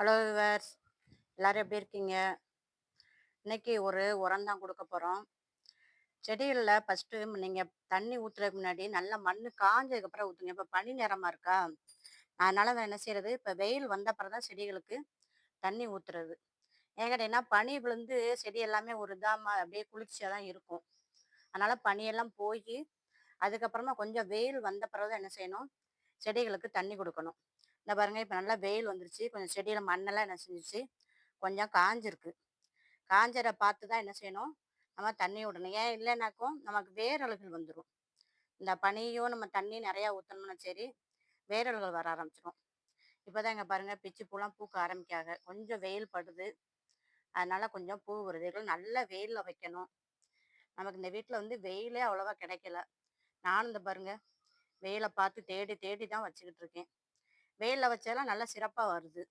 Hello viewers எல்லோரும் எப்படி இருக்கீங்க? இன்னைக்கு ஒரு உரம் தான் கொடுக்க போகிறோம் செடிகளில் ஃபஸ்ட்டு நீங்கள் தண்ணி ஊற்றுறதுக்கு முன்னாடி நல்லா மண் காஞ்சதுக்கப்புறம் ஊற்றுங்க இப்போ பனி நேரமாக இருக்கா? அதனால் நான் என்ன செய்கிறது இப்போ வெயில் வந்த அப்புறம் தான் செடிகளுக்கு தண்ணி ஊற்றுறது ஏன் கேட்டிங்கன்னா பனி விழுந்து செடி எல்லாமே ஒரு இதாம அப்படியே குளிர்ச்சியாக தான் இருக்கும். அதனால் பனியெல்லாம் போய் அதுக்கப்புறமா கொஞ்சம் வெயில் வந்த பிறகு தான் என்ன செய்யணும்? செடிகளுக்கு தண்ணி கொடுக்கணும். இந்த பாருங்க இப்போ நல்லா வெயில் வந்துருச்சு. கொஞ்சம் செடியில் மண்ணெல்லாம் என்ன செஞ்சிச்சு? கொஞ்சம் காஞ்சிருக்கு. காஞ்சரை பார்த்து தான் என்ன செய்யணும்? நம்ம தண்ணி விடணும். ஏன் இல்லைனாக்கும் நமக்கு வேரல்கள் வந்துடும் இந்த பனியும் நம்ம தண்ணி நிறையா ஊற்றணும்னா சரி வேரல்கள் வர ஆரம்பிச்சிடும் இப்போ தான் இங்கே பாருங்கள் பிச்சு பூலாம் பூக்க ஆரம்பிக்காக கொஞ்சம் வெயில் படுது. அதனால கொஞ்சம் பூ வருது நல்ல வெயிலில் வைக்கணும். நமக்கு இந்த வீட்டில் வந்து வெயிலே அவ்வளோவா கிடைக்கல. நானும் இந்த பாருங்கள் வெயிலை பார்த்து தேடி தேடி தான் வச்சுக்கிட்டு இருக்கேன். வெயிலில் வச்சாலும் நல்லா சிறப்பாக வருது.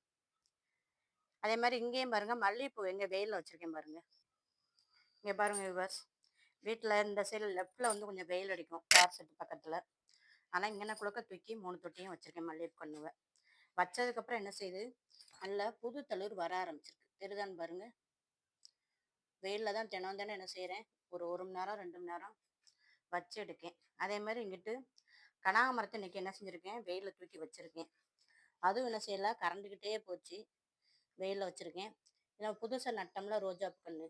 அதே மாதிரி இங்கேயும் பாருங்கள் மல்லிகைப்பூ எங்கே வெயிலில் வச்சுருக்கேன் பாருங்கள் இங்கே பாருங்கள் விவர்ஸ் வீட்டில் இந்த சைடு லெஃப்டில் வந்து கொஞ்சம் வெயில் அடிக்கும் கார் செட்டு பக்கத்தில். ஆனால் இங்கே குழுக்க தூக்கி மூணு தொட்டியும் வச்சுருக்கேன் மல்லிகைப்பூ கண்ணுவை. வச்சதுக்கப்புறம் என்ன செய்யுது நல்லா புது தளிர் வர ஆரம்பிச்சிருக்கு. தெரியுதான்னு பாருங்க. வெயிலில் தான் தினம் தானே என்ன செய்கிறேன் ஒரு ஒரு மணி நேரம் ரெண்டு மணி நேரம் வச்சு எடுக்கேன். அதே மாதிரி இங்கிட்டு கனகாமரத்தை இன்னைக்கு என்ன செஞ்சுருக்கேன் வெயிலில் தூக்கி வச்சுருக்கேன். அதுவும் என்ன செய்யல. கரண்டுக்கிட்டே போச்சு. வெயிலில் வச்சுருக்கேன். இல்லை புதுசாக நட்டம்ல ரோஜா கன்று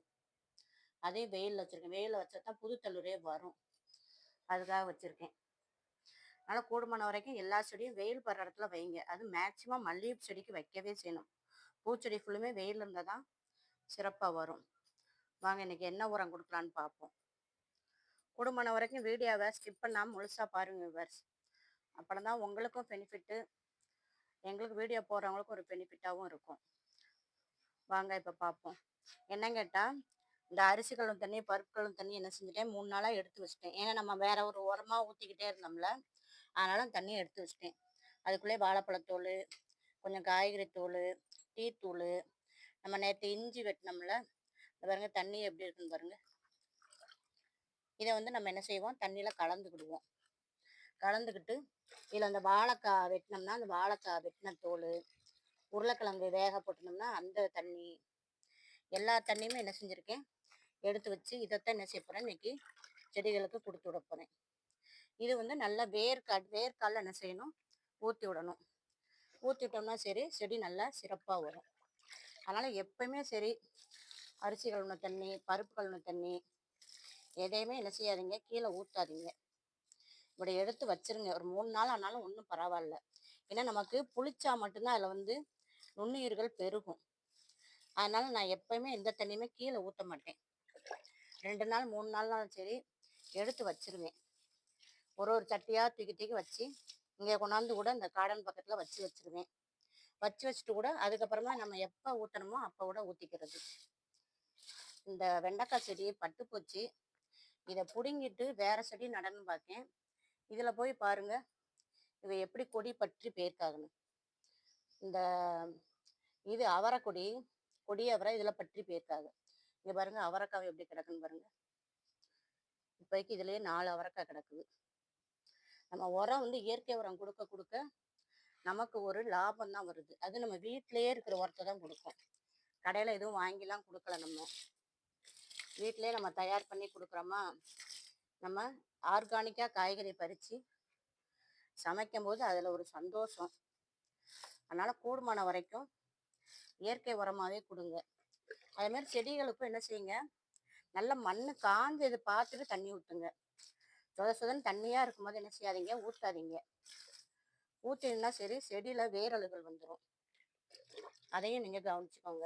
அதையும் வெயிலில் வச்சுருக்கேன். வெயிலில் வச்சா தான் புது தள்ளுரே வரும். அதுக்காக வச்சுருக்கேன். அதனால் கூடுமான வரைக்கும் எல்லா செடியும் வெயில் படுற இடத்துல வைங்க. அது மேக்சிமம் மல்லிகை செடிக்கு வைக்கவே செய்யணும். பூச்செடி ஃபுல்லுமே வெயில் இருந்தால் தான் சிறப்பாக வரும். வாங்க இன்னைக்கு என்ன உரம் கொடுக்கலான்னு பார்ப்போம். கூடுமான வரைக்கும் வீடியோவை ஸ்கிப் பண்ணாமல் முழுசாக பாருங்கள் விவர்ஸ் அப்புறம் தான் உங்களுக்கும் பெனிஃபிட்டு எங்களுக்கு வீடியோ போடுறவங்களுக்கும் ஒரு பெனிஃபிட்டாகவும் இருக்கும். வாங்க இப்போ பார்ப்போம் என்ன கேட்டால் இந்த அரிசிகளும் தண்ணி பருப்புகளும் தண்ணி என்ன செஞ்சுட்டேன்? மூணு நாளாக எடுத்து வச்சிட்டேன். ஏன்னா நம்ம வேற ஒரு உரமாக ஊற்றிக்கிட்டே இருந்தோம்ல அதனால தண்ணி எடுத்து வச்சிட்டேன். அதுக்குள்ளே வாழைப்பழத்தோல் கொஞ்சம் காய்கறி தூள் டீ தூள் நம்ம நேற்று இஞ்சி வெட்டினோம்ல இந்த பாருங்க தண்ணி எப்படி இருக்குன்னு பாருங்க. இதை வந்து நம்ம என்ன செய்வோம்? தண்ணியில் கலந்துக்கிடுவோம். கலந்துக்கிட்டு இதில் அந்த வாழைக்காய் வெட்டினோம்னா அந்த வாழைக்காய் வெட்டின தோல் உருளைக்கிழங்கு வேக போட்டோம்னா அந்த தண்ணி எல்லா தண்ணியுமே என்ன செஞ்சுருக்கேன் எடுத்து வச்சு இதைத்தான் என்ன செய்ய போகிறேன் இன்னைக்கு செடிகளுக்கு கொடுத்து விட போகிறேன் இது வந்து நல்லா வேர்க்கா வேர்க்கால என்ன செய்யணும் ஊற்றி விடணும். ஊற்றி விட்டோம்னா சரி செடி நல்லா சிறப்பாக வரும். அதனால் எப்பயுமே சரி அரிசி கழுவுன தண்ணி பருப்பு கழுவுன தண்ணி எதையுமே என்ன செய்யாதீங்க கீழே ஊற்றாதீங்க இப்படி எடுத்து வச்சிருங்க. ஒரு மூணு நாள் ஆனாலும் ஒன்றும் பரவாயில்ல. ஏன்னா நமக்கு புளிச்சா மட்டும்தான் அதில் வந்து நுண்ணுயிர்கள் பெருகும். அதனால நான் எப்பயுமே எந்த தண்ணியுமே கீழே ஊற்ற மாட்டேன். ரெண்டு நாள் மூணு நாள்னாலும் சரி எடுத்து வச்சிருவேன். ஒரு ஒரு சட்டியாக தூக்கி தூக்கி வச்சு இங்கே கொண்டாந்து கூட இந்த கார்டன் பக்கத்தில் வச்சு வச்சிருவேன். வச்சு வச்சுட்டு கூட அதுக்கப்புறமா நம்ம எப்போ ஊற்றணுமோ அப்போ கூட ஊற்றிக்கிறது இந்த வெண்டைக்காய் செடி பட்டு போச்சு இதை பிடுங்கிட்டு வேறு செடி நடன்னு பார்த்தேன் இதில் போய் பாருங்க. இவ எப்படி கொடி பற்றி போயிருக்காங்கன்னு இந்த இது அவரைக்கொடி கொடி அவரை இதில் பற்றி போயிருக்காங்க இங்கே பாருங்க அவரைக்காய் எப்படி கிடக்குன்னு பாருங்க. இப்போதைக்கு இதுலேயே நாலு அவரைக்காய் கிடக்குது. நம்ம உரம் வந்து இயற்கை உரம் கொடுக்க கொடுக்க நமக்கு ஒரு லாபம் தான் வருது. அது நம்ம வீட்டிலேயே இருக்கிற உரத்தை தான் கொடுக்கும். கடையில் எதுவும் வாங்கிலாம் கொடுக்கல நம்ம. வீட்டிலே நம்ம தயார் பண்ணி கொடுக்குறோமா? நம்ம ஆர்கானிக்காக காய்கறி பறித்து சமைக்கும் போது அதில் ஒரு சந்தோஷம். அதனால் கூடுமான வரைக்கும் இயற்கை உரமாகவே கொடுங்க. அதே செடிகளுக்கும் என்ன செய்யுங்க? நல்ல மண் காஞ்சது பார்த்துட்டு தண்ணி ஊற்றுங்க சொத சொதன்னு தண்ணியாக இருக்கும்போது என்ன செய்யாதீங்க? ஊற்றாதீங்க ஊற்றினா சரி செடியில் வேரலுகள் வந்துடும் அதையும் நீங்கள் கவனிச்சுக்கோங்க.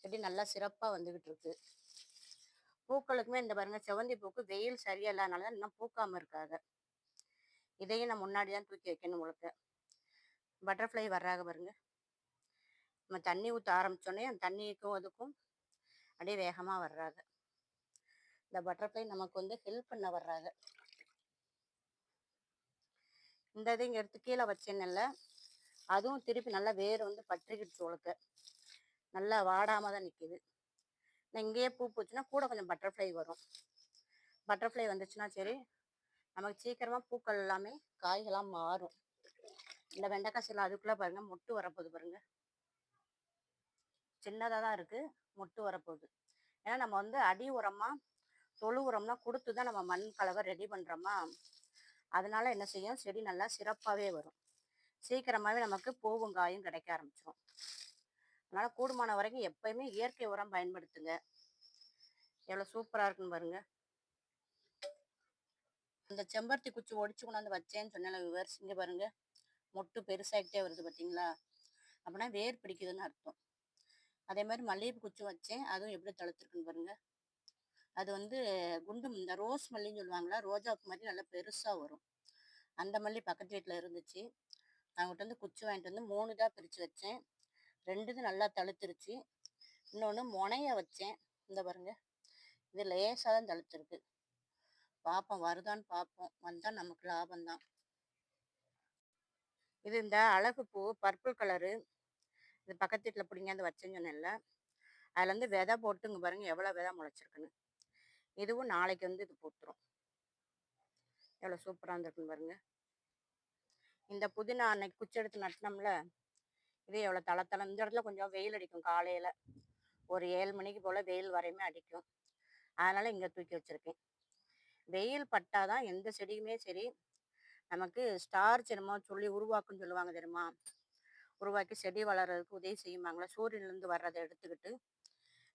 செடி நல்லா சிறப்பாக வந்துக்கிட்டு இருக்கு. பூக்களுக்குமே இந்த பாருங்க செவந்தி பூக்கு வெயில் சரியா இல்லாதனால இன்னும் பூக்காமல் இருக்காங்க. இதையும் நான் முன்னாடி தான் தூக்கி வைக்கணும் உங்களுக்கு பட்டர்ஃப்ளை வர்றாங்க பாருங்க. நம்ம தண்ணி ஊற்ற ஆரம்பித்தோடனே அந்த தண்ணிக்கும் அதுக்கும் அப்படியே வேகமாக வர்றாங்க இந்த பட்டர்ஃப்ளை நமக்கு வந்து ஹெல்ப் பண்ண வர்றாங்க இந்த இதை இங்கே எடுத்து கீழே வச்சேன்ல அதுவும் திருப்பி நல்லா வேர் வந்து பற்றிக்கிடுச்சு உங்களுக்கு நல்லா வாடாமல் தான் நிற்கிது இல்லை இங்கேயே பூ பூச்சுன்னா கூட கொஞ்சம் பட்டர்ஃப்ளை வரும். பட்டர்ஃப்ளை வந்துச்சுன்னா சரி நமக்கு சீக்கிரமாக பூக்கள் எல்லாமே காய்களாக மாறும். இந்த வெண்டைக்காய் சில அதுக்குள்ளே பாருங்கள் மொட்டு வரப்போகுது பாருங்கள் சின்னதாக தான் இருக்குது முட்டு வரப்போகுது. ஏன்னா நம்ம வந்து அடி உரமாக தொழு உரம்லாம் கொடுத்து தான் நம்ம மண் கலவை ரெடி பண்ணுறோமா அதனால என்ன செய்யும்? செடி நல்லா சிறப்பாகவே வரும். சீக்கிரமாகவே நமக்கு பூவும் காயும் கிடைக்க ஆரம்பிச்சிடும் அதனால் கூடுமான வரைக்கும் எப்பயுமே இயற்கை உரம் பயன்படுத்துங்க. எவ்வளோ சூப்பராக இருக்குன்னு பாருங்க. அந்த செம்பருத்தி குச்சி ஒடிச்சு கொண்டாந்து வச்சேன்னு சொன்னேன் விவர்ஸ் இங்கே பாருங்க. மொட்டு பெருசாகிட்டே வருது பார்த்தீங்களா அப்படின்னா வேர் பிடிக்குதுன்னு அர்த்தம். அதே மாதிரி மல்லிகைப்பூ குச்சி வச்சேன். அதுவும் எப்படி தளர்த்துருக்குன்னு பாருங்க. அது வந்து குண்டு இந்த ரோஸ் மல்லின்னு சொல்லுவாங்களா? ரோஜாவுக்கு மாதிரி நல்லா பெருசாக வரும். அந்த மல்லி பக்கத்து வீட்டில் இருந்துச்சு. அவங்ககிட்ட வந்து குச்சி வாங்கிட்டு வந்து மூணு தான் பிரித்து வச்சேன். ரெண்டு இது நல்லா தழுத்துருச்சு. இன்னொன்று முனைய வச்சேன். இந்த பாருங்க. இது லேசாக தான் தழுத்துருக்கு. பார்ப்போம் வருதான்னு பார்ப்போம் வந்தால் நமக்கு லாபம்தான். இது இந்த அழகு பூ பர்பிள் கலரு இது பக்கத்து வீட்டில் பிடிங்காந்து வச்சேன்னு சொன்னேன்ல. அதுலேருந்து விதை போட்டுங்க பாருங்க எவ்வளோ விதை முளைச்சிருக்குன்னு. இதுவும் நாளைக்கு வந்து இது போட்டுரும் எவ்வளோ சூப்பராக இருந்திருக்குன்னு பாருங்க. இந்த புதினா அன்னைக்கு குச்சி எடுத்து நட்டினோம்ல இது எவ்வளோ தள இந்த இடத்துல கொஞ்சம் வெயில் அடிக்கும் காலையில். ஒரு ஏழு மணிக்கு போல் வெயில் வரையுமே அடிக்கும். அதனால் இங்கே தூக்கி வச்சுருக்கேன். வெயில் பட்டால் தான் எந்த செடியுமே சரி நமக்கு ஸ்டார்ச் என்னமோ சொல்லி உருவாக்குன்னு சொல்லுவாங்க தெரியுமா? உருவாக்கி செடி வளர்கிறதுக்கு உதவி செய்யுமாங்களா? சூரியன்லேருந்து வர்றதை எடுத்துக்கிட்டு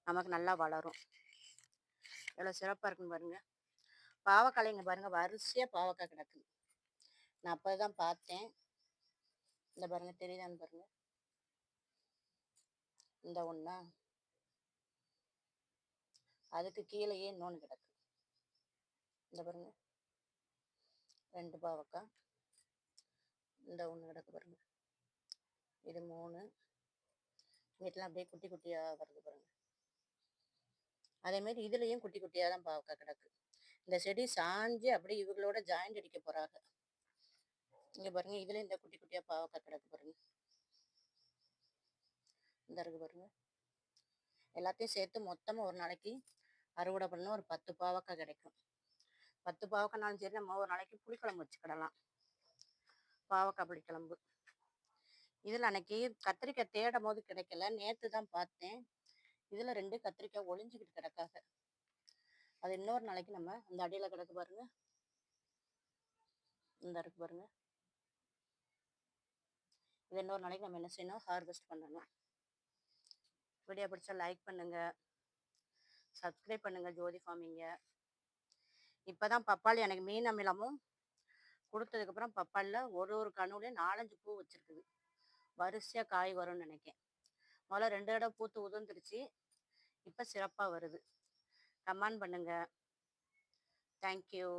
நமக்கு நல்லா வளரும். எவ்வளோ சிறப்பாக இருக்குன்னு பாருங்கள் பாவக்காய் இங்கே பாருங்கள் வரிசையாக பாவக்காய் கிடக்குது நான் அப்போ தான் பார்த்தேன். இந்த பாருங்கள் தெரியுதான்னு பாருங்கள் இந்த ஒன்றா அதுக்கு கீழேயே இன்னொன்று கிடக்கு. இந்த பாருங்க. ரெண்டு பாவக்காய். இந்த ஒன்று கிடக்கு பாருங்க. இது மூணு. வீட்டில் அப்படியே குட்டி குட்டியாக வருது பாருங்க. அதே மாதிரி இதுலேயும் குட்டி குட்டியாக தான் பாவக்காய் கிடக்கு. இந்த செடி சாஞ்சு அப்படியே இவங்களோட ஜாயிண்ட் அடிக்க போகிறாங்க இங்கே பாருங்க இதுல இந்த குட்டி குட்டியாக பாவக்காய் கிடக்கு பாருங்க. இந்த இருக்கு பாருங்க. எல்லாத்தையும் சேர்த்து மொத்தமாக ஒரு நாளைக்கு அறுவடை பண்ண ஒரு பத்து பாவக்காய் கிடைக்கும். பத்து பாவக்காய்னாலும் சரி நம்ம ஒரு நாளைக்கு புளிக்குழம்பு வச்சுக்கிடலாம். பாவக்காய் புளிக்குழம்பு. இதில் அன்னைக்கு கத்திரிக்காய் தேடும் போது கிடைக்கல. நேற்று தான் பார்த்தேன். இதில் ரெண்டு கத்திரிக்காய் ஒளிஞ்சிக்கிட்டு கிடக்காக அது இன்னொரு நாளைக்கு நம்ம அந்த அடியில் கிடக்கு பாருங்க. இந்த இருக்கு பாருங்க. இது இன்னொரு நாளைக்கு நம்ம என்ன செய்யணும்? ஹார்வெஸ்ட் பண்ணணும். வீடியோ பிடிச்சா லைக் பண்ணுங்க. சப்ஸ்கிரைப் பண்ணுங்க ஜோதி ஃபார்மிங்க. இப்போதான் பப்பாளி எனக்கு மீன் அமிலமும் கொடுத்ததுக்கப்புறம் பப்பாளியில் ஒரு ஒரு கணுவுலையும் நாலஞ்சு பூ வச்சுருக்குது. வரிசையாக காய் வரும்னு நினைக்கேன். முதல்ல ரெண்டு இடம் பூத்து உதிர்ந்துருச்சு. இப்போ சிறப்பாக வருது. கமெண்ட் பண்ணுங்க. தேங்க்யூ